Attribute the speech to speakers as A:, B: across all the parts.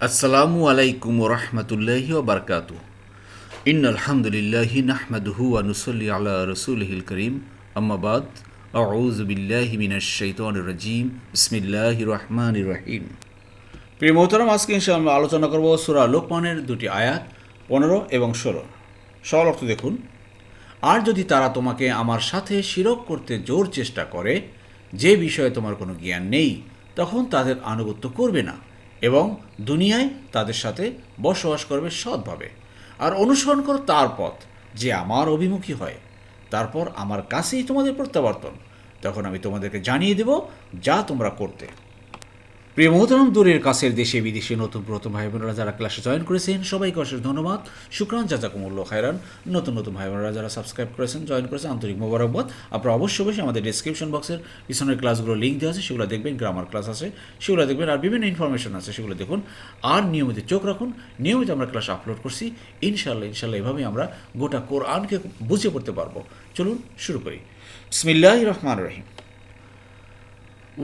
A: আসসালামু আলাইকুম রহমতুল্লাহি বারকাত ইন আলহামদুলিল্লাহি নাহমাদুহু ওয়া নুসাল্লি আলা রাসূলিহিল করিম। আম্মাবাদ আউযু বিল্লাহি মিনাশ শাইতানির রাজিম। বিসমিল্লাহির রহমানির রহিম। প্রিয় মোহতারাম, আজকে আমরা আলোচনা করব সূরা লোকমানের দুটি আয়াত, পনেরো এবং ষোলো। সরল অর্থ দেখুন, আর যদি তারা তোমাকে আমার সাথে শিরক করতে জোর চেষ্টা করে, যে বিষয়ে তোমার কোনো জ্ঞান নেই, তখন তাদের আনুগত্য করবে না। এবং দুনিয়ায় তাদের সাথে বসবাস করবে সৎভাবে। আর অনুসরণ করো তার পথ, যে আমার অভিমুখী হয়। তারপর আমার কাছেই তোমাদের প্রত্যাবর্তন। তখন আমি তোমাদেরকে জানিয়ে দেব যা তোমরা করতে। প্রিয় মোহতরম দূরের কাছের দেশে বিদেশে নতুন প্রথম ভাই বোনেরা যারা ক্লাসে জয়েন করেছেন, সবাইকে অশেষ ধন্যবাদ। শুক্রান জাজাকুমুল্ল খায়রান নতুন নতুন ভাই বোনেরা যারা সাবস্ক্রাইব করেছেন, জয়েন করেছেন, আন্তরিক মোবারকবাদ। আপনারা অবশ্যই অবশ্যই আমাদের ডিসক্রিপশন বক্সের পিছনের ক্লাসগুলো লিঙ্ক দেওয়া আছে, সেগুলো দেখবেন গ্রামার ক্লাস আছে, সেগুলো দেখবেন, আর বিভিন্ন ইনফরমেশন আছে, সেগুলো দেখুন। আর নিয়মিত চোখ রাখুন, নিয়মিত আমরা ক্লাস আপলোড করছি। ইনশাল্লাহ ইনশাল্লাহ এভাবেই আমরা গোটা কোরআনকে বুঝে পড়তে পারব। চলুন শুরু করি। বিসমিল্লাহ রহমান রহিম।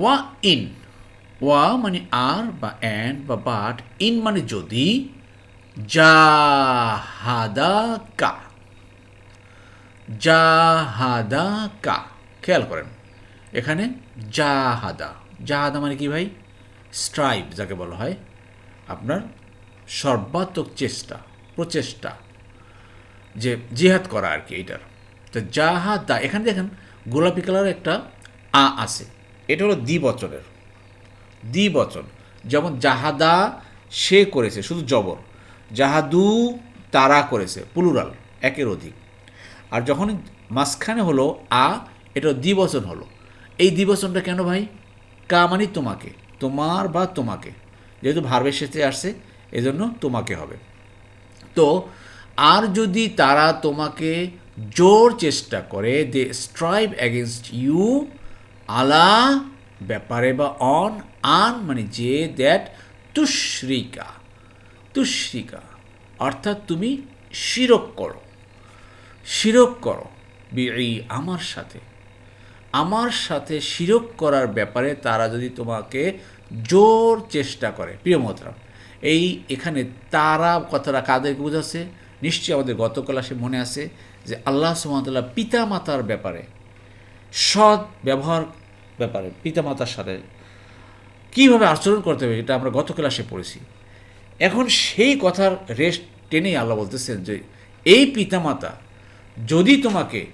A: ওয়া ইন ওয়া মানে আর বা অ্যান্ড বা বাট, ইন মানে যদি জাহাদা কা। জাহাদা কা, খেয়াল করেন। এখানে জাহাদা জাহাদা মানে কি ভাই? স্ট্রাইপ যাকে বলা হয়। আপনার সর্বাত্মক চেষ্টা, প্রচেষ্টা, যে জিহাদ করা আর কি এইটার। তো জাহাদা এখানে দেখেন গোলাপি কালার একটা আ আছে। এটা হলো দ্বিবচনের দ্বিবচন। যেমন জাহাদা সে করেছে, শুধু জবর। জাহাদু তারা করেছে পুলুরাল একের অধিক। আর যখন মাঝখানে হলো আ এটা দ্বিবচন হলো। এই দ্বিবচনটা কেন ভাই? কা মানে তোমাকে, তোমার বা তোমাকে। যেহেতু ভার্বের শেষে আসছে, এজন্য তোমাকে হবে। তো, আর যদি তারা তোমাকে জোর চেষ্টা করে দে স্ট্রাইভ অ্যাগেনস্ট ইউ আলা ব্যাপারে বা অন, আন মানে যে, দ্যাট, তুশ্রিকা। তুশ্রিকা, অর্থাৎ তুমি শিরক করো। শিরক করো এই আমার সাথে। আমার সাথে শিরক করার ব্যাপারে তারা যদি তোমাকে জোর চেষ্টা করে, প্রিয় মহতরাম, এই এখানে তারা কথাটা কাদেরকে বোঝাচ্ছে? নিশ্চয়ই আমাদের গত ক্লাসে মনে আছে যে আল্লাহ সুমতলা পিতা মাতার ব্যাপারে সৎ ব্যবহার ব্যাপারে, পিতামাতার সাথে। কীভাবে আচরণ করতে হবে, এটা আমরা গত ক্লাসে পড়েছি। এখন সেই কথার রেস্ট টেনেই আল্লাহ বলতেছেন যে, এই পিতামাতা যদি তোমাকে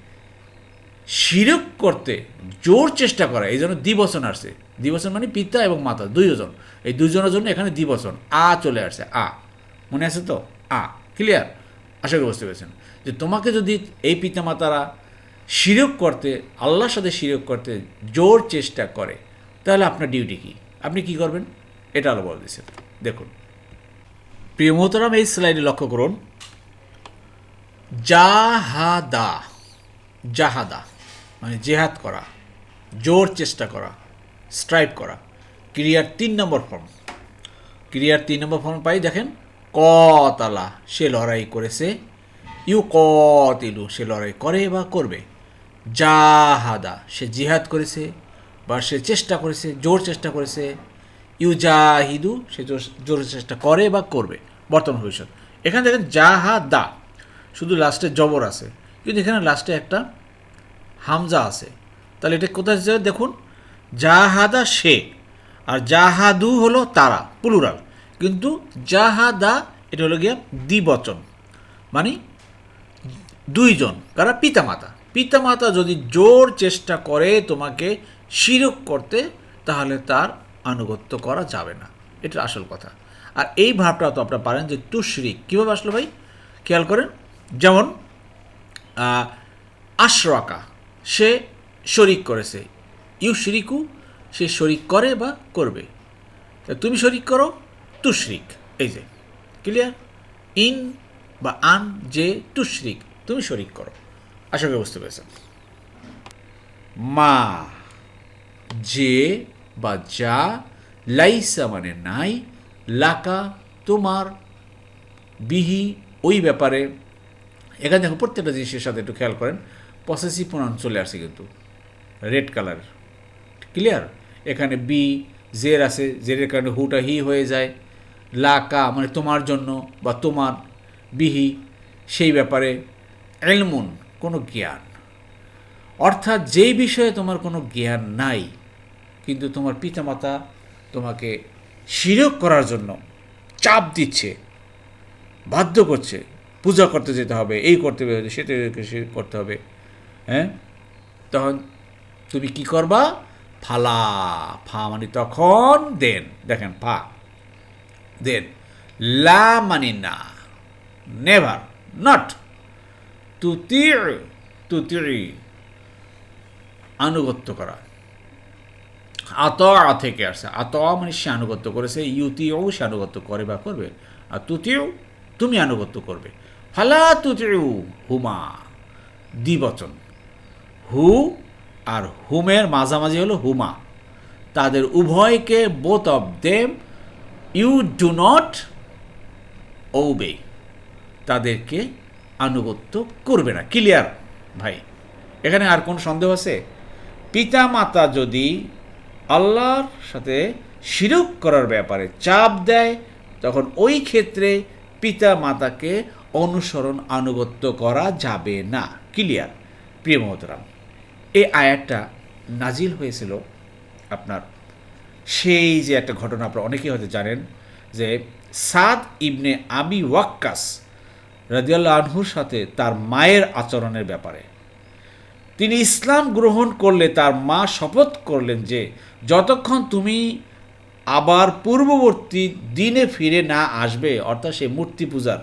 A: শিরক করতে জোর চেষ্টা করে, এই জন্য দ্বিবচন আসছে। দ্বিবচন মানে পিতা এবং মাতা, দুইজন। এই দুজনের জন্য এখানে দ্বিবচন, আ চলে আসছে, আ। মনে আছে তো? আ, ক্লিয়ার? আশা করি বুঝতে পেরেছেন। যে তোমাকে যদি এই পিতামাতারা শিরক করতে, আল্লাহর সাথে শিরক করতে জোর চেষ্টা করে, তাহলে আপনার ডিউটি কী? আপনি কি করবেন? এটা আলো বলে দিচ্ছেন দেখুন। প্রিয় মোহতরাম, এই স্লাইডে লক্ষ্য করুন। জাহাদা জাহাদা মানে জেহাদ করা, জোর চেষ্টা করা স্ট্রাইভ করা। ক্রিয়ার তিন নম্বর ফর্ম ক্রিয়ার তিন নম্বর ফর্ম পাই, দেখেন, কতালা, সে লড়াই করেছে। ইউ কতিলু, সে লড়াই করে বা করবে। জাহাদা। সে জিহাদ করেছে বা সে চেষ্টা করেছে, জোর চেষ্টা করেছে। ইউ জাহিদু সে জোর চেষ্টা করে বা করবে বর্তমান ভবিষ্যৎ। এখানে দেখেন জাহাদা, শুধু লাস্টে জবর আছে। কিন্তু এখানে লাস্টে একটা হামজা আছে। তাহলে এটা কোথায় যাবে? দেখুন, জাহাদা সে আর জাহাদু হলো তারা পুলুরাল কিন্তু জাহাদা, এটা হলো গিয়া দ্বিবচন মানে দুইজন, কারা? পিতামাতা। পিতামাতা যদি জোর চেষ্টা করে তোমাকে শিরক করতে, তাহলে তার আনুগত্য করা যাবে না। এটা আসল কথা। আর এই ভাবটা তো আপনারা পারেন যে তুশরিক কীভাবে আসলো ভাই? খেয়াল করেন? যেমন আশরাকা, সে শরিক করেছে। ইউ শরিকু সে শরিক করে বা করবে। তুমি শরিক করো তুশরিক এই যে ক্লিয়ার ইন বা আন যে তুশরিক তুমি শরিক করো। আশা করি বুঝতে পেরেছেন। মা, যে বা যা লাইসা মানে নাই, লাকা তোমার বিহি, ওই ব্যাপারে। এখানে দেখো প্রত্যেকটা জিনিসের সাথে একটু খেয়াল করেন পসেসিভ প্রোনাউন চলে আসছে কিন্তু রেড কালার ক্লিয়ার এখানে বি, জের আছে, জেরের কারণে হুটা হি হয়ে যায়। লাকা মানে তোমার জন্য বা তোমার বিহি, সেই ব্যাপারে। এলমুন কোনো জ্ঞান। অর্থাৎ যেই বিষয়ে তোমার কোনো জ্ঞান নাই, কিন্তু তোমার পিতামাতা তোমাকে শিরক করার জন্য চাপ দিচ্ছে, বাধ্য করছে, পূজা করতে যেতে হবে, এই করতে হবে, সেটা করতে হবে হ্যাঁ? তখন তুমি কি করবা? ফালা, ফা মানে তখন দেন, দেখেন ফা, দেন, লা মানে না, নেভার, নট। তুতি তুতি আনুগত্য করা। আত থেকে আসছে। আত মানে সে আনুগত্য করেছে ইউতিও সে আনুগত্য করে বা করবে। আর তুতিও তুমি আনুগত্য করবে। ফালা তুতিউ হুমা, দ্বিবচন। হু আর হুমের মাঝামাঝি হলো হুমা। তাদের উভয়কে both of them you do not obey তাদেরকে আনুগত্য করবে না। ক্লিয়ার ভাই, এখানে আর কোন সন্দেহ আছে? পিতা মাতা যদি আল্লাহর সাথে শিরক করার ব্যাপারে চাপ দেয়, তখন ওই ক্ষেত্রে পিতা মাতাকে অনুসরণ আনুগত্য করা যাবে না। ক্লিয়ার প্রিয় মহতরাম এই আয়াতটা নাজিল হয়েছিল আপনার সেই যে একটা ঘটনা আপনারা অনেকেই হয়তো জানেন যে সাদ ইবনে আবি ওয়াক্কাস রাজিয়াল্লাহ আনহুর সাথে তার মায়ের আচরণের ব্যাপারে। তিনি ইসলাম গ্রহণ করলে তার মা শপথ করলেন যে, যতক্ষণ তুমি আবার পূর্ববর্তী দিনে ফিরে না আসবে, অর্থাৎ সে মূর্তি পূজার,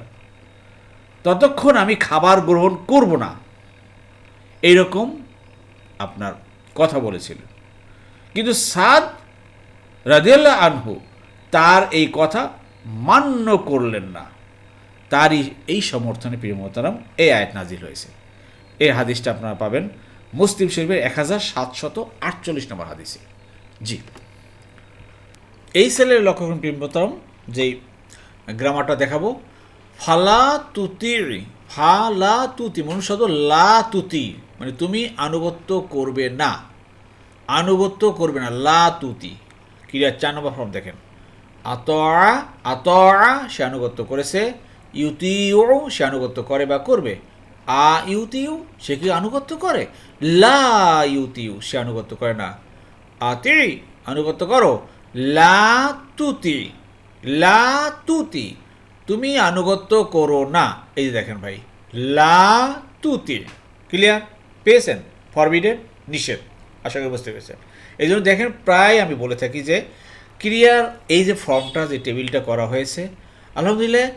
A: ততক্ষণ আমি খাবার গ্রহণ করব না। এইরকম আপনার কথা বলেছিলেন কিন্তু সাদ রাজিয়াল্লাহ আনহু তার এই কথা মান্য করলেন না। তারই এই সমর্থনে, প্রিয় মোহতারাম, এই আয়াত নাজিল হয়েছে। এই হাদিসটা আপনারা পাবেন মুসলিম শরীফের এক হাজার সাতশত আটচল্লিশ নম্বর হাদিসে। জি। এই সেলের লক্ষ্য করুন প্রিয় মোহতারাম, যেই গ্রামারটা দেখাবো, ফালা তুতি ফালা তুতি মনুষ্যদ লা তুতি মানে তুমি আনুগত্য করবে না। আনুগত্য করবে না, লা তুতি। ক্রিয়া চার নম্বর ফর্ম দেখেন। আতয়া আতয়া সে আনুগত্য করেছে। ইউতিউ সে আনুগত্য করে বা করবে। আ ইউতিউ সে কি আনুগত্য করে? লা ইউতিউ সে আনুগত্য করে না। আতি আনুগত্য করো। লা তুতি। লা তুতি। তুমি আনুগত্য করো না। এই যে দেখেন ভাই। লা তুতি। ক্লিয়ার পেয়েছেন? ফরবিডেড নিষেধ। আশা করি বুঝতে পেরেছেন। এই জন্য দেখেন প্রায় আমি বলে থাকি যে ক্রিয়ার এই যে ফর্মটা যে টেবিলটা করা হয়েছে, আলহামদুলিল্লাহ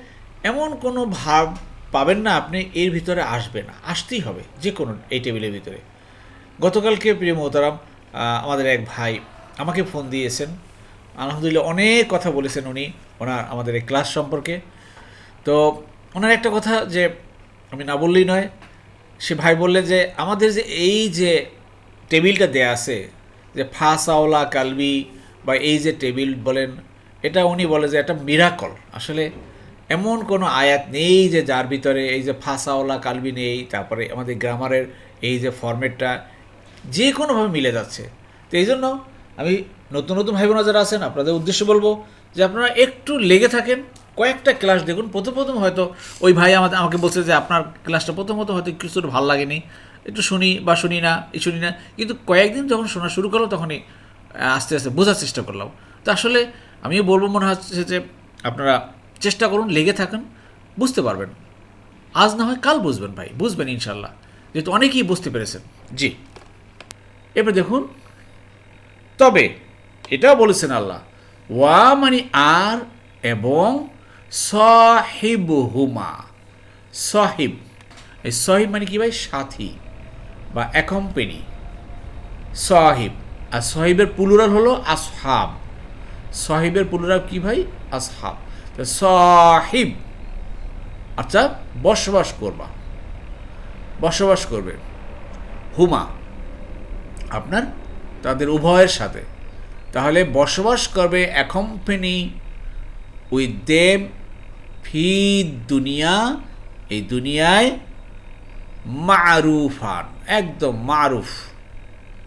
A: এমন কোনো ভাব পাবেন না, আপনি এর ভিতরে আসবে না। আসতেই হবে, যে কোনো এই টেবিলের ভিতরে। গতকালকে প্রিয় মোহতারাম আমাদের এক ভাই আমাকে ফোন দিয়েছেন। আলহামদুলিল্লাহ অনেক কথা বলেছেন উনি, ওনার আমাদের এই ক্লাস সম্পর্কে। তো ওনার একটা কথা যে আমি না বললেই নয়, সে ভাই বললেন যে, আমাদের যে এই যে টেবিলটা দেয়া আছে, যে ফাসাওলা কালবি বা এই যে টেবিল বলেন, এটা উনি বলে যে একটা মিরাকল। আসলে এমন কোনো আয়াত নেই যে যার ভিতরে এই যে ফাঁসাওয়ালা কালবি নেই, তারপরে আমাদের গ্রামারের এই যে ফর্মেটটা যে কোনোভাবে মিলে যাচ্ছে। তো এই জন্য আমি নতুন নতুন ভাই বোনা যারা আছেন, আপনাদের উদ্দেশ্য বলব যে আপনারা একটু লেগে থাকেন, কয়েকটা ক্লাস দেখুন। প্রথম প্রথম হয়তো ওই ভাই আমাদের, আমাকে বলছে যে আপনার ক্লাসটা প্রথমত হয়তো কিছুটা ভালো লাগেনি। একটু শুনি বা শুনি না, এই শুনি না। কিন্তু কয়েকদিন যখন শোনা শুরু করল তখনই আস্তে আস্তে বোঝার চেষ্টা করলাম। তো আসলে আমিও বলব মনে হচ্ছে যে আপনারা চেষ্টা করুন, লেগে থাকুন, বুঝতে পারবেন। আজ না হয় কাল বুঝবেন ভাই, বুঝবেন ইনশাল্লাহ যেহেতু অনেকেই বুঝতে পেরেছেন। জি। এবার দেখুন, তবে এটাও বলেছেন আল্লাহ, ওয়া মানে আর এবং সহিব হুমা সহিব, এই সহিব মানে কি ভাই? সাথী বা অ্যাকম্পেনি সহিব, আর সহিবের পুলুরাল হলো আসহাব। সহিবের পুলুরাল কি ভাই? আসহাব। সাহিব আচ্ছা বসবাস করবা। বসবাস করবে। হুমা, আপনার, তাদের উভয়ের সাথে। তাহলে বসবাস করবে অ্যাকম্পেনি উইথ দেম ফি দুনিয়া, এই দুনিয়ায় মারুফান, একদম মারুফ,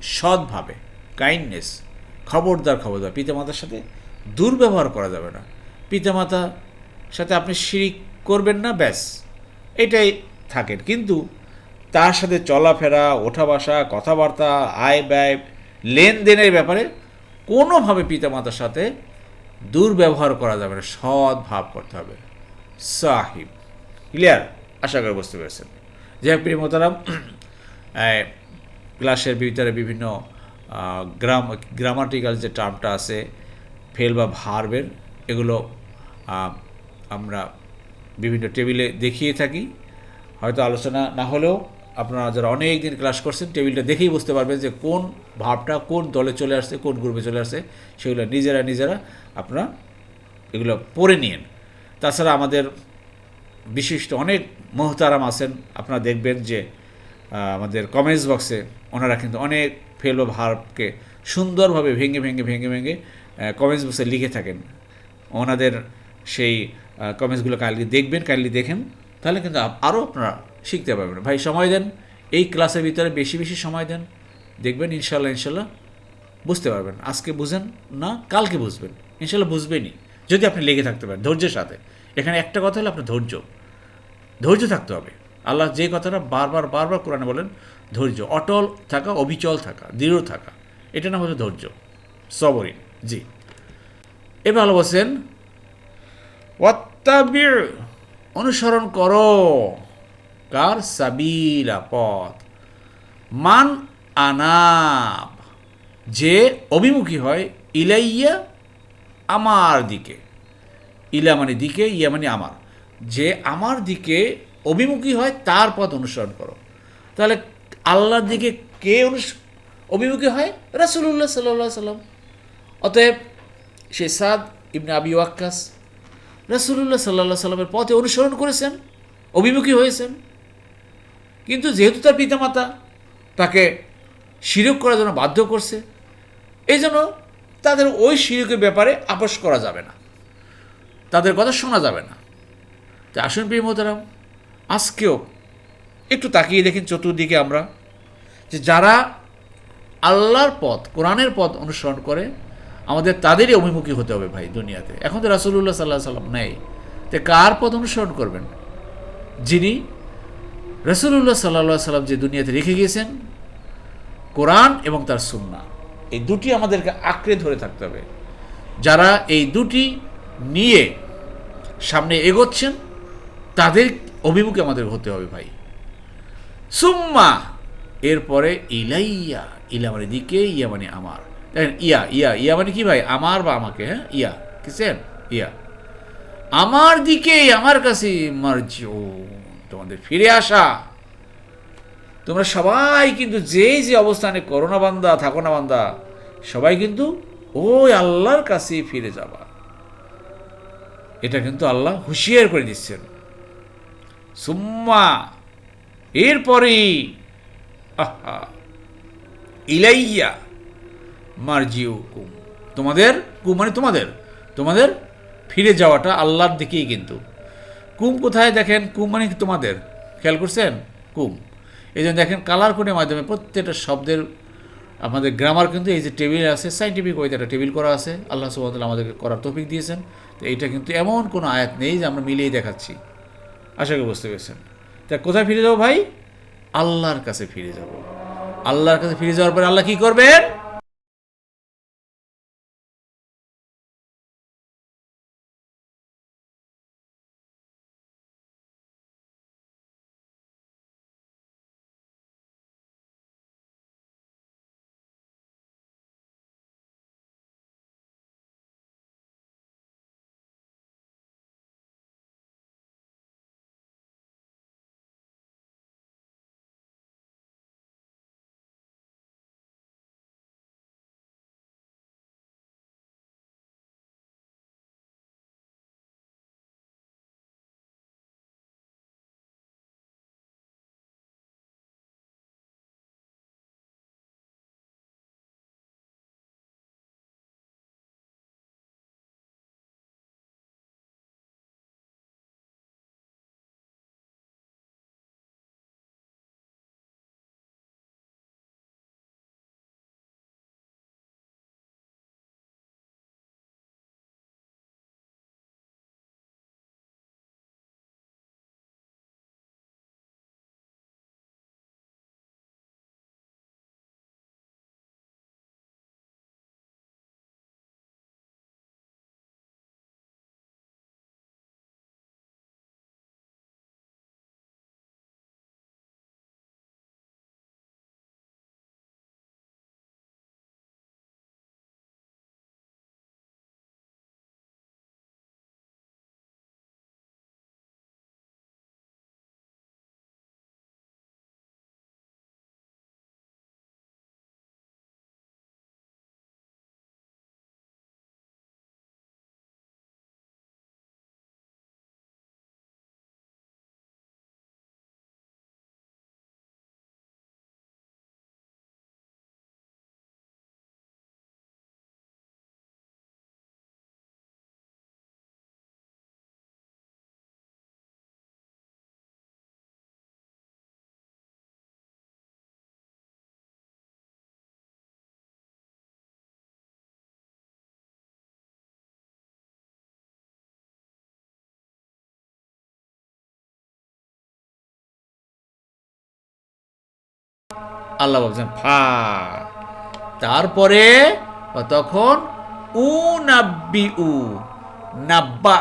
A: সৎভাবে কাইন্ডনেস খবরদার খবরদার, পিতামাতার সাথে দুর্ব্যবহার করা যাবে না। পিতামাতা সাথে আপনি শিরিক করবেন না, ব্যাস। এটাই থাকেন। কিন্তু তার সাথে চলাফেরা ওঠা বসা কথাবার্তা, আয় ব্যয়, লেনদেনের ব্যাপারে কোনোভাবে পিতামাতার সাথে দুর্ব্যবহার করা যাবে না। সৎ ভাব করতে হবে। সাহিব। ক্লিয়ার? আশা করে বুঝতে পেরেছেন। যে প্রিয় মোতারাম ক্লাসের ভিতরে বিভিন্ন গ্রাম গ্রামাটিক্যাল যে টার্মটা আছে ফেল বা ভার্বের এগুলো আমরা বিভিন্ন টেবিলে দেখিয়ে থাকি। হয়তো আলোচনা না হলেও আপনারা যারা অনেক দিন ক্লাস করছেন, টেবিলটা দেখেই বুঝতে পারবেন যে কোন ভাবটা কোন দলে চলে আসছে, কোন গ্রুপে চলে আসছে, সেগুলো নিজেরা নিজেরা আপনারা এগুলো পড়ে নিন তাছাড়া আমাদের বিশিষ্ট অনেক মোহতারাম আছেন, আপনারা দেখবেন যে আমাদের কমেন্টস বক্সে ওনারা কিন্তু অনেক ফেলো ভার্বকে সুন্দরভাবে ভেঙে ভেঙে ভেঙে ভেঙে কমেন্টস বক্সে লিখে থাকেন। ওনাদের সেই কমেন্টসগুলো কাইন্ডলি দেখবেন কাইন্ডলি দেখেন, তাহলে কিন্তু আরও আপনারা শিখতে পারবেন। ভাই, সময় দেন, এই ক্লাসের ভিতরে বেশি বেশি সময় দেন, দেখবেন ইনশাল্লাহ ইনশাল্লাহ বুঝতে পারবেন। আজকে বুঝেন না, কালকে বুঝবেন। ইনশাল্লাহ বুঝবেনই। যদি আপনি লেগে থাকতে পারেন, ধৈর্যের সাথে। এখানে একটা কথা হলো আপনার ধৈর্য। ধৈর্য থাকতে হবে। আল্লাহ যে কথাটা বারবার বারবার কোরআনে বলেন, ধৈর্য। অটল থাকা, অবিচল থাকা, দৃঢ় থাকা, এটা নাম হচ্ছে ধৈর্য। সবরিন জি। এবার ভালো বলছেন অনুসরণ করো। কার? সাবিলা, পথ। মান আনাব। যে অভিমুখী হয়, ইলাইয়া আমার দিকে। ইলা মানে দিকে, ইয়া মানে আমার। যে আমার দিকে অভিমুখী হয়, তার পথ অনুসরণ করো। তাহলে আল্লাহর দিকে কে অনুস অভিমুখী হয়? রাসুল্লাহ সাল্লাহ সাল্লাম অতএব সে সাদ ইবনে আবি ওয়াক্কাস রাসুল্লাহ সাল্লাহ সাল্লামের পথে অনুসরণ করেছেন, অভিমুখী হয়েছেন। কিন্তু যেহেতু তার পিতামাতা তাকে শিরক করার জন্য বাধ্য করছে এই জন্য তাদের ওই শিরকের ব্যাপারে আপোষ করা যাবে না। তাদের কথা শোনা যাবে না। তো আসুন প্রিয় মোহতারাম, আজকেও একটু তাকিয়ে দেখেন চতুর্দিকে আমরা যে যারা আল্লাহর পথ, কোরআনের পথ অনুসরণ করে আমাদের তাদেরই অভিমুখী হতে হবে ভাই দুনিয়াতে। এখন তো রাসুল্লাহ সাল্লাহ সাল্লাম নেই। তো কার পথ অনুসরণ করবেন? যিনি রসুল্লাহ সাল্লাহ সাল্লাম যে দুনিয়াতে রেখে গিয়েছেন, কোরআন এবং তার সুন্না এই দুটি আমাদেরকে আঁকড়ে ধরে থাকতে হবে। যারা এই দুটি নিয়ে সামনে এগোচ্ছেন, তাদের অভিমুখে আমাদের হতে হবে ভাই। সুম্মা, এরপরে ইলাইয়া, ইলা মানে দিকে, ইয়া মানে আমার। ইয়া ইয়া ইয়া মানে কি ভাই? আমার বা আমাকে হ্যাঁ? ইয়া কিসেন ইয়া। আমার দিকে আমার কাছে তোমাদের ফিরে আসা। তোমরা সবাই কিন্তু যে যে অবস্থানে করোনা বান্দা, থাকো না বান্দা, সবাই কিন্তু ওই আল্লাহর কাছে ফিরে যাবা। এটা কিন্তু আল্লাহ হুঁশিয়ার করে দিচ্ছেন। সুম্মা, এরপরেই, আহা, ইলাইয়া মার্জিউ কুম। তোমাদের কুম মানে তোমাদের। তোমাদের ফিরে যাওয়াটা আল্লাহর দিকেই কিন্তু। কুম কোথায় দেখেন? কুম মানে তোমাদের? খেয়াল করছেন? কুম। এই জন্য দেখেন কালার কোডের মাধ্যমে প্রত্যেকটা শব্দের আমাদের গ্রামার কিন্তু এই যে টেবিল আছে সাইন্টিফিক ওয়েতে একটা টেবিল করা আছে। আল্লাহ সুবাহ আমাদেরকে করার তফিক দিয়েছেন। তো এইটা কিন্তু এমন কোনো আয়াত নেই যে আমরা মিলিয়ে দেখাচ্ছি। আশা করি বুঝতে পেরেছেন। তা কোথায় ফিরে যাব ভাই? আল্লাহর কাছে ফিরে যাব। আল্লাহর কাছে ফিরে যাওয়ার পরে আল্লাহ কী করবেন? আল্লাহ বলছেন, ফা। তারপরে তখন উ নাব্বি উ নাব্বা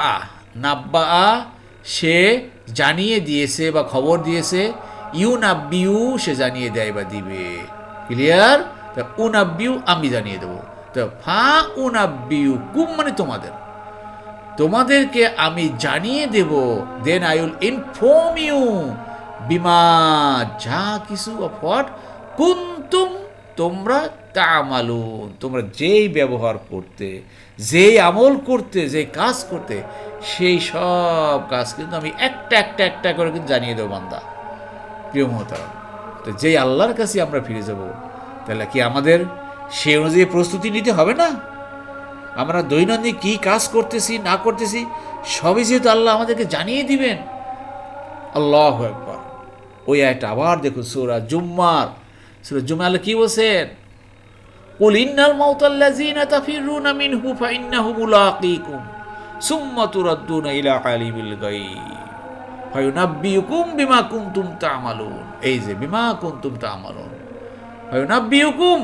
A: নাব্বা সে জানিয়ে দিয়েছে বা খবর দিয়েছে ইউ নাব্বিউ সে জানিয়ে দেয় বা দিবে। ক্লিয়ার তা উ নাব্বিউ আমি জানিয়ে দেবো। তো ফা উ নাব্বিউ কুম মানে তোমাদের। তোমাদেরকে আমি জানিয়ে দেব then I will inform you বিমা যা কিছু অফ কুন্তুম তোমরা তামালুন, তোমরা যেই ব্যবহার করতে, যেই আমল করতে যে কাজ করতে, সেই সব কাজ কিন্তু আমি একটা একটা একটা করে কিন্তু জানিয়ে দেবো বান্দা। প্রিয় মহতারাম, তো যেই আল্লাহর কাছে আমরা ফিরে যাব, তাহলে কি আমাদের সেই অনুযায়ী প্রস্তুতি নিতে হবে না? আমরা দৈনন্দিন কি কাজ করতেছি, না করতেছি, সবই যেহেতু আল্লাহ আমাদেরকে জানিয়ে দিবেন। আল্লাহ একবার ওই একটা আবার দেখুন সুরা জুম্মার সুরা জুম্মা আল্লাহ কি বলছেন قل إن الموت الذين تفرون منه فإنه ملاقيكم ثم تردون إلى عالم الغيب فينبئكم بما كنتم تعملون এই যে বিমা কুনতুম তামালুন ফায়ুনাব্বিউকুম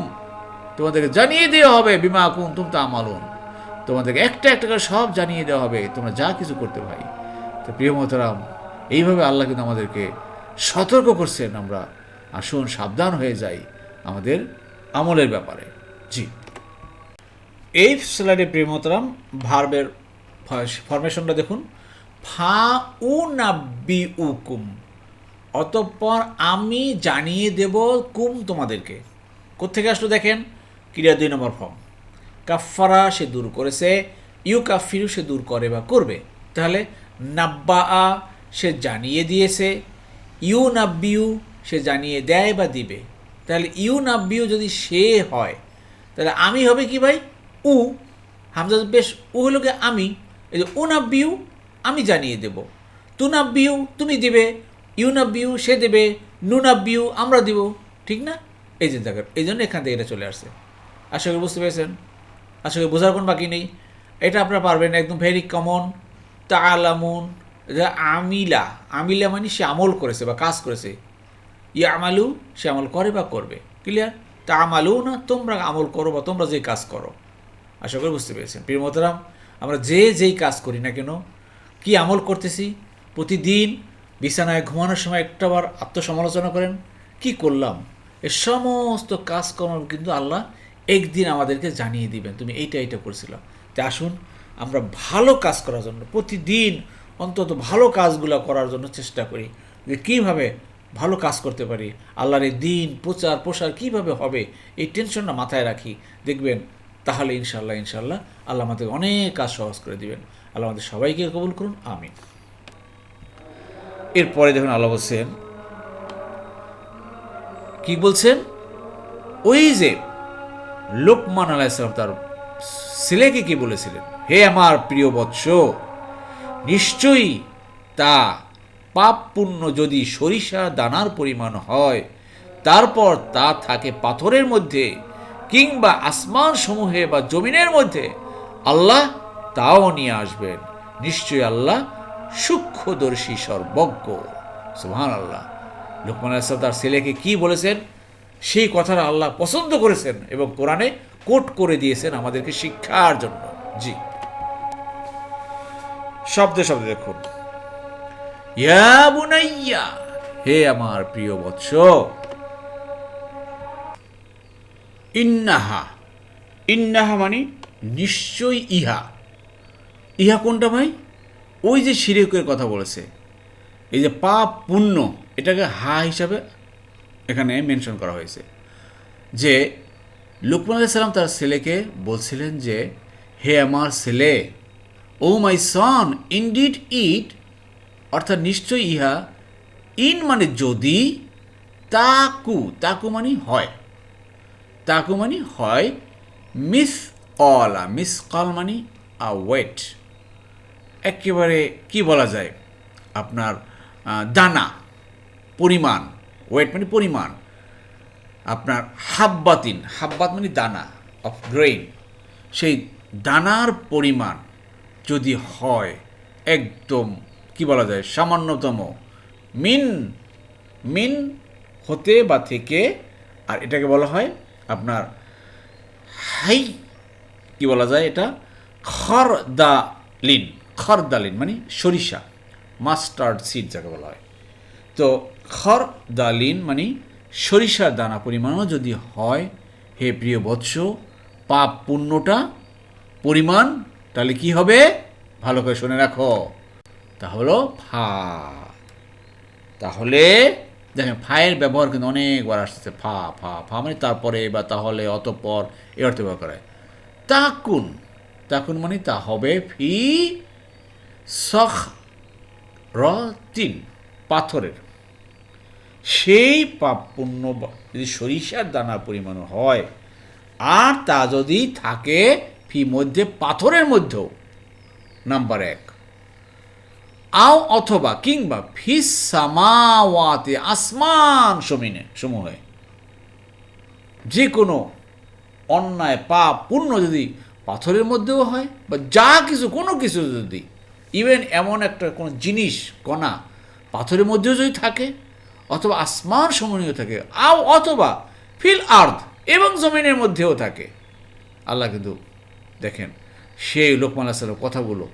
A: তোমাদেরকে জানিয়ে দেওয়া হবে বিমা কুনতুম তামালুন তোমাদেরকে একটা একটা করে সব জানিয়ে দেওয়া হবে তোমরা যা কিছু করতে ভাই তো প্রিয় মহতরাম এইভাবে আল্লাহ কিন্তু আমাদেরকে সতর্ক করছেন আমরা। আসুন, সাবধান হয়ে যাই আমাদের আমলের ব্যাপারে। জি। এই স্লাইডে প্রিয় মহতরাম ভার্বের ফরমেশনটা দেখুন। ফা উ নাব্বি উকুম অতঃপর আমি জানিয়ে দেব কুম তোমাদেরকে। কোথেকে আসলো দেখেন? ক্রিয়া দুই নম্বর ফর্ম। কাফারা সে দূর করেছে ইউ কাফিরু সে দূর করে বা করবে। তাহলে নাব্বা আ সে জানিয়ে দিয়েছে ইউ নাব্বিউ সে জানিয়ে দেয় বা দিবে। তাহলে ইউ নাব্বিউ যদি সে হয়, তাহলে আমি হবে কি ভাই? উ। হামজা বেশ, উ হলো কি আমি। এই যে উ আমি জানিয়ে দেব। তু নাব্বিউ তুমি দিবে ইউ নাব্বিউ সে দেবে নু নাব্বিউ আমরা দিব। ঠিক না? এই যে দেখেন, এই জন্য এখান থেকে এটা চলে আসছে। আশা করি বুঝতে পেরেছেন? আশা করি বোঝার কোনো বাকি নেই। এটা আপনারা পারবেন, একদম ভেরি কমন তা আলামুন এটা আমিলা। আমিলা মানে সে আমল করেছে বা কাজ করেছে। ইয়া আমালু সে আমল করে বা করবে। ক্লিয়ার তা আমালু না তোমরা আমল করো বা তোমরা যে কাজ করো। আশা করি বুঝতে পেরেছেন। প্রিয় মোহতারাম, আমরা যে যেই কাজ করি না কেন, কি আমল করতেছি? প্রতিদিন বিছানায় ঘুমানোর সময় একটাবার আত্মসমালোচনা করেন। কি করলাম? এ সমস্ত কাজকর্ম কিন্তু আল্লাহ একদিন আমাদেরকে জানিয়ে দিবেন। তুমি এইটা এইটা করছিল। তাই আসুন, আমরা ভালো কাজ করার জন্য প্রতিদিন অন্তত ভালো কাজগুলো করার জন্য চেষ্টা করি যে কীভাবে ভালো কাজ করতে পারি, আল্লাহর এই দিন, প্রচার, প্রসার কীভাবে হবে, এই টেনশনটা মাথায় রাখি। দেখবেন, তাহলে ইনশাল্লাহ ইনশাল্লাহ আল্লাহ আমাদের অনেক কাজ সহজ করে দিবেন। আল্লাহ আমাদের সবাইকে কবুল করুন, আমিন। এরপরে দেখুন আল্লাহ বলছেন, কি বলছেন? ওই যে লোকমান আলাইসালাম তার ছেলেকে কি বলেছিলেন? হে আমার প্রিয় বৎস নিশ্চয়ই তা পাপ পুণ্য যদি সরিষা দানার পরিমাণ হয়, তারপর তা থাকে পাথরের মধ্যে কিংবা আসমান সমূহে বা জমিনের মধ্যে, আল্লাহ তাও নিয়ে আসবেন। নিশ্চয়ই আল্লাহ সূক্ষ্মদর্শী, সর্বজ্ঞ। সুহান আল্লাহ লোকমান তার ছেলেকে কি বলেছেন? সেই কথাটা আল্লাহ পছন্দ করেছেন এবং কোরআনে কোট করে দিয়েছেন আমাদেরকে শিক্ষার জন্য। জি। শব্দে শব্দে দেখুন। ইয়া বুনাইয়া, হে আমার প্রিয় বৎস। ইন্নাহা ইন্নাহা মানে নিশ্চয়ই ইহা। ইহা কোনটা ভাই? ওই যে শিরেকের কথা বলেছে। এই যে পাপ পুণ্য, এটাকে হা হিসাবে এখানে মেনশন করা হয়েছে। যে লুকমান আলাইসাল্লাম তার ছেলেকে বলছিলেন যে, হে আমার ছেলে ও মাই সন, ইনডিড ইট, অর্থাৎ নিশ্চয়ই ইহা, ইন মানে যদি, তাকু তাকু মানে হয়। তাকু মানে হয়, মিস কলা মিস কল মানে আ ওয়েট একেবারে কি বলা যায়? আপনার দানা, পরিমাণ ওয়েট মানে পরিমাণ। আপনার হাব্বাতিন, হাব্বাত মানে দানা অফ গ্রেইন সেই দানার পরিমাণ যদি হয় একদম, কি বলা যায়, সামান্যতম, মিন মিন হতে বা থেকে, আর এটাকে বলা হয় আপনার হাই, কি বলা যায় এটা? খর খরদালিন খরদালিন মানে সরিষা, মাস্টার্ড সিড যাকে বলা হয়। তো খরদালিন মানে সরিষার দানা পরিমাণও যদি হয়, হে প্রিয় বৎস, পাপ পুণ্যটা পরিমাণ তাহলে কি হবে? ভালো করে শুনে রাখো। তা হলো ফা। তাহলে দেখেন ফায়ের ব্যবহার কিন্তু অনেকবার আসতেছে। ফা ফা ফা মানে তারপরে বা তাহলে, অতঃপর এ অর্থে ব্যবহার করে তাকুন। তাকুন মানে তা হবে ফি সখ র তিন পাথরের। সেই পাপ পুণ্য যদি সরিষার দানা পরিমাণ হয়, আর তা যদি থাকে ফি মধ্যে, পাথরের মধ্যেও। নাম্বার এক। আও অথবা কিংবা ফিস সামাওয়াতে আসমান সমিনে, সমূহে। যে কোনো অন্যায় পাপ পুণ্য যদি পাথরের মধ্যেও হয়, বা যা কিছু, কোনো কিছু যদি, ইভেন এমন একটা কোনো জিনিস, কণা, পাথরের মধ্যেও যদি থাকে, অথবা আসমান সমনীয় থাকে, আও অথবা ফিল আর্থ এবং জমিনের মধ্যেও থাকে, আল্লাহ কিন্তু দেখেন, সেই লোকমান আসলাম কথাগুলো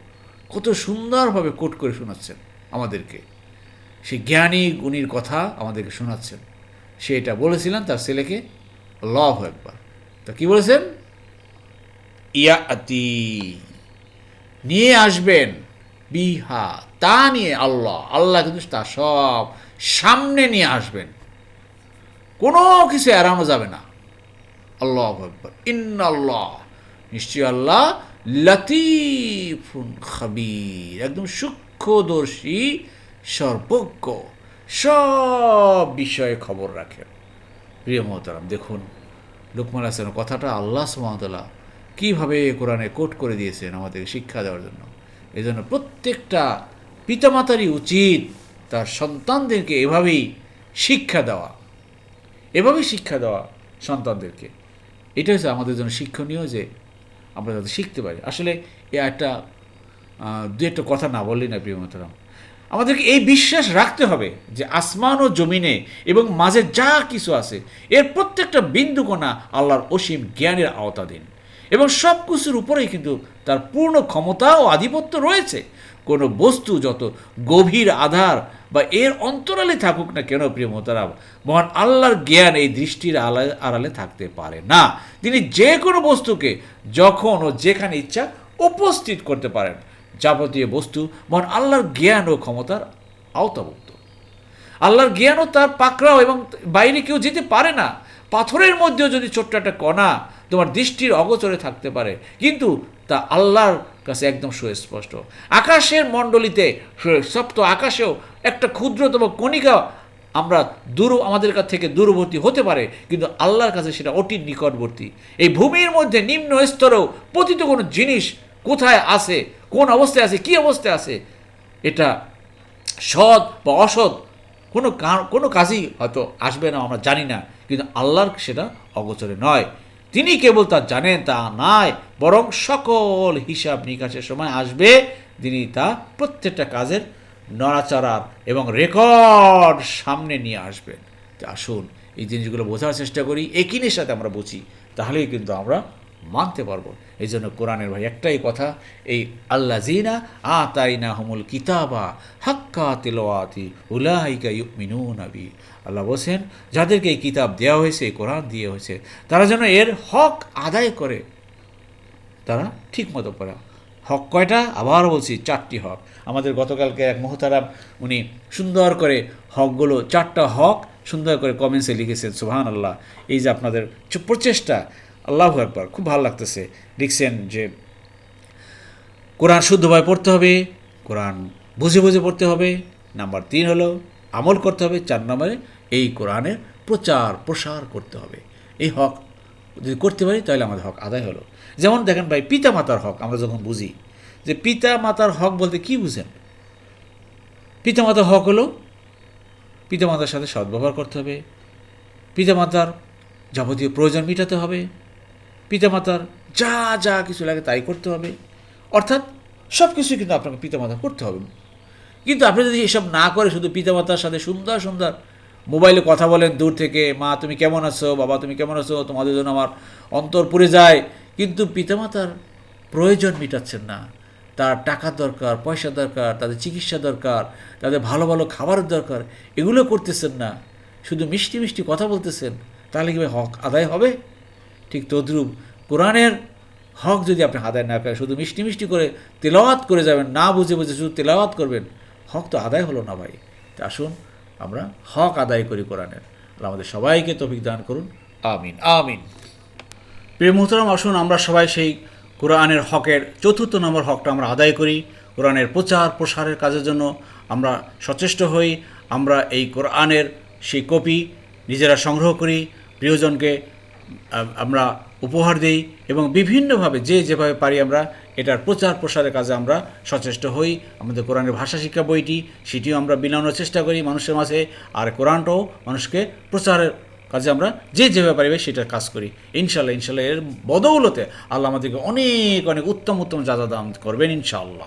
A: কত সুন্দরভাবে কোট করে শোনাচ্ছেন আমাদেরকে। সেই জ্ঞানী গুণীর কথা আমাদেরকে শোনাচ্ছেন। সে এটা বলেছিলেন, তার ছেলেকে লভ একবার তা কি বলেছেন? ইয়া আতি, নিয়ে আসবেন, বিহা, তা নিয়ে আল্লাহ আল্লাহ কিন্তু তা সব সামনে নিয়ে আসবেন। কোনো কিছু এড়ানো যাবে না। আল্লাহ আকবর। ইন্নাল্লাহ। নিশ্চয় আল্লাহ লতিফুন খাবির, একদম সূক্ষ্মদর্শী, সর্বজ্ঞ, সব বিষয়ে খবর রাখেন। প্রিয় মহতারাম, দেখুন, লুকমান হাসানের কথাটা আল্লাহ সুমতলা কীভাবে কোরআনে কোট করে দিয়েছেন আমাদেরকে শিক্ষা দেওয়ার জন্য। এই জন্য প্রত্যেকটা পিতামাতারই উচিত তার সন্তানদেরকে এভাবেই শিক্ষা দেওয়া। এভাবেই শিক্ষা দেওয়া সন্তানদেরকে। এটা হচ্ছে আমাদের জন্য শিক্ষণীয় যে আমরা যাতে শিখতে পারি। আসলে এ একটা দু একটা কথা না বললেই না প্রিয় মোহতারাম আমাদেরকে এই বিশ্বাস রাখতে হবে যে আসমান ও জমিনে এবং মাঝে যা কিছু আছে, এর প্রত্যেকটা বিন্দুকণা আল্লাহর অসীম জ্ঞানের আওতাধীন। এবং সব কিছুর উপরেই কিন্তু তার পূর্ণ ক্ষমতা ও আধিপত্য রয়েছে। কোনো বস্তু যত গভীর আধার বা এর অন্তরালে থাকুক না কেন, প্রিয় মোতারাম মহান আল্লাহর জ্ঞান এই দৃষ্টির আড়ালে আড়ালে থাকতে পারে না। তিনি যে কোনো বস্তুকে যখন ও যেখানে ইচ্ছা উপস্থিত করতে পারেন। যাবতীয় বস্তু মহান আল্লাহর জ্ঞান ও ক্ষমতার আওতাভুক্ত। আল্লাহর জ্ঞানও তার পাকড়াও এবং বাইরে কেউ যেতে পারে না। পাথরের মধ্যেও যদি ছোট্ট একটা কণা তোমার দৃষ্টির অগোচরে থাকতে পারে, কিন্তু তা আল্লাহর কাছে একদম সুস্পষ্ট। আকাশের মণ্ডলীতে সপ্ত আকাশেও একটা ক্ষুদ্রতম কণিকা আমরা দূর, আমাদের কাছ থেকে দূরবর্তী হতে পারে, কিন্তু আল্লাহর কাছে সেটা অতি নিকটবর্তী। এই ভূমির মধ্যে নিম্ন স্তরেও পতিত কোনো জিনিস কোথায় আছে, কোন অবস্থায় আছে, কি অবস্থায় আছে, এটা সৎ বা অসৎ কোনো কোনো কাজই হয়তো আসবে না, আমরা জানি না, কিন্তু আল্লাহর সেটা অগোচরে নয়। তিনি কেবল তা জানেন, তা নয় বরং সকল হিসাব নিকাশের সময় আসবে, তিনি তা প্রত্যেকটা কাজের নড়াচড়ার এবং রেকর্ড সামনে নিয়ে আসবেন। আসুন, এই জিনিসগুলো বোঝার চেষ্টা করি একিনের সাথে আমরা বুঝি, তাহলেই কিন্তু আমরা মানতে পারব। এই জন্য কোরআনের ভাই একটাই কথা, এই আল্লা জিনা আ তাই না হমুল কিতাবা হাক্কা তেলোয়াতি উলাহিকা ইউমিনু নাবি আল্লাহ বলছেন, যাদেরকে এই কিতাব দেওয়া হয়েছে, এই কোরআন দিয়ে হয়েছে, তারা যেন এর হক আদায় করে। তারা ঠিক মতো পড়া। হক কয়টা? আবার বলছি, চারটি হক। আমাদের গতকালকে এক মোহতারাম, উনি সুন্দর করে হকগুলো, চারটা হক সুন্দর করে কমেন্টসে লিখেছেন সুহান আল্লাহ এই যে আপনাদের প্রচেষ্টা আল্লাহ একবার খুব ভালো লাগতেছে। লিখছেন যে, কোরআন শুদ্ধভাবে পড়তে হবে, কোরআন বুঝে বুঝে পড়তে হবে। নাম্বার তিন হলো, আমল করতে হবে। চার নম্বরে, এই কোরআনের প্রচার প্রসার করতে হবে। এই হক, যদি করতে পারি তাহলে আমাদের হক আদায় হলো। যেমন দেখেন ভাই পিতা মাতার হক আমরা যখন বুঝি, যে পিতা মাতার হক বলতে কি বুঝেন? পিতা মাতার হক হলো পিতা মাতার সাথে সদ্ব্যবহার করতে হবে। পিতা মাতার যাবতীয় প্রয়োজন মেটাতে হবে। পিতামাতার যা যা কিছু লাগে তাই করতে হবে। অর্থাৎ সব কিছুই কিন্তু আপনাকে পিতামাতা করতে হবে। কিন্তু আপনি যদি এসব না করে শুধু পিতামাতার সাথে সুন্দর সুন্দর মোবাইলে কথা বলেন, দূর থেকে, মা, তুমি কেমন আছো? বাবা, তুমি কেমন আছো? তোমাদের জন্য আমার অন্তর পুড়ে যায়। কিন্তু পিতামাতার প্রয়োজন মেটাচ্ছেন না। তার টাকার দরকার পয়সা দরকার, তাদের চিকিৎসা দরকার, তাদের ভালো ভালো খাবারের দরকার, এগুলো করতেছেন না। শুধু মিষ্টি মিষ্টি কথা বলতেছেন, তাহলে কি হক আদায় হবে? ঠিক তদ্রূপ কোরআনের হক যদি আপনি আদায় না করেন, শুধু মিষ্টি মিষ্টি করে তেলাওয়াত করে যাবেন, না বুঝে বুঝে শুধু তেলাওয়াত করবেন, হক তো আদায় হলো না ভাই। তা আসুন আমরা হক আদায় করি কোরআনের। আমাদের সবাইকে তফিক দান করুন। আমিন আমিন।
B: প্রিয় মোহতরম, আসুন আমরা সবাই সেই কোরআনের হকের চতুর্থ নম্বর হকটা আমরা আদায় করি। কোরআনের প্রচার প্রসারের কাজের জন্য আমরা সচেষ্ট হই। আমরা এই কোরআনের সেই কপি নিজেরা সংগ্রহ করি। প্রিয়জনকে আমরা উপহার দেই এবং বিভিন্নভাবে যে যেভাবে পারি আমরা, এটার প্রচার প্রসারের কাজে আমরা সচেষ্ট হই। আমাদের কোরআনের ভাষা শিক্ষা বইটি, সেটিও আমরা বিলানোর চেষ্টা করি মানুষের মাঝে। আর কোরআনটাও মানুষকে প্রচারের কাজে আমরা যে যেভাবে পারিবে সেটার কাজ করি। ইনশাল্লাহ ইনশাল্লাহ, এর বদৌলতে আল্লাহ আমাদেরকে অনেক অনেক উত্তম উত্তম যাজা দান করবেন ইনশাআল্লাহ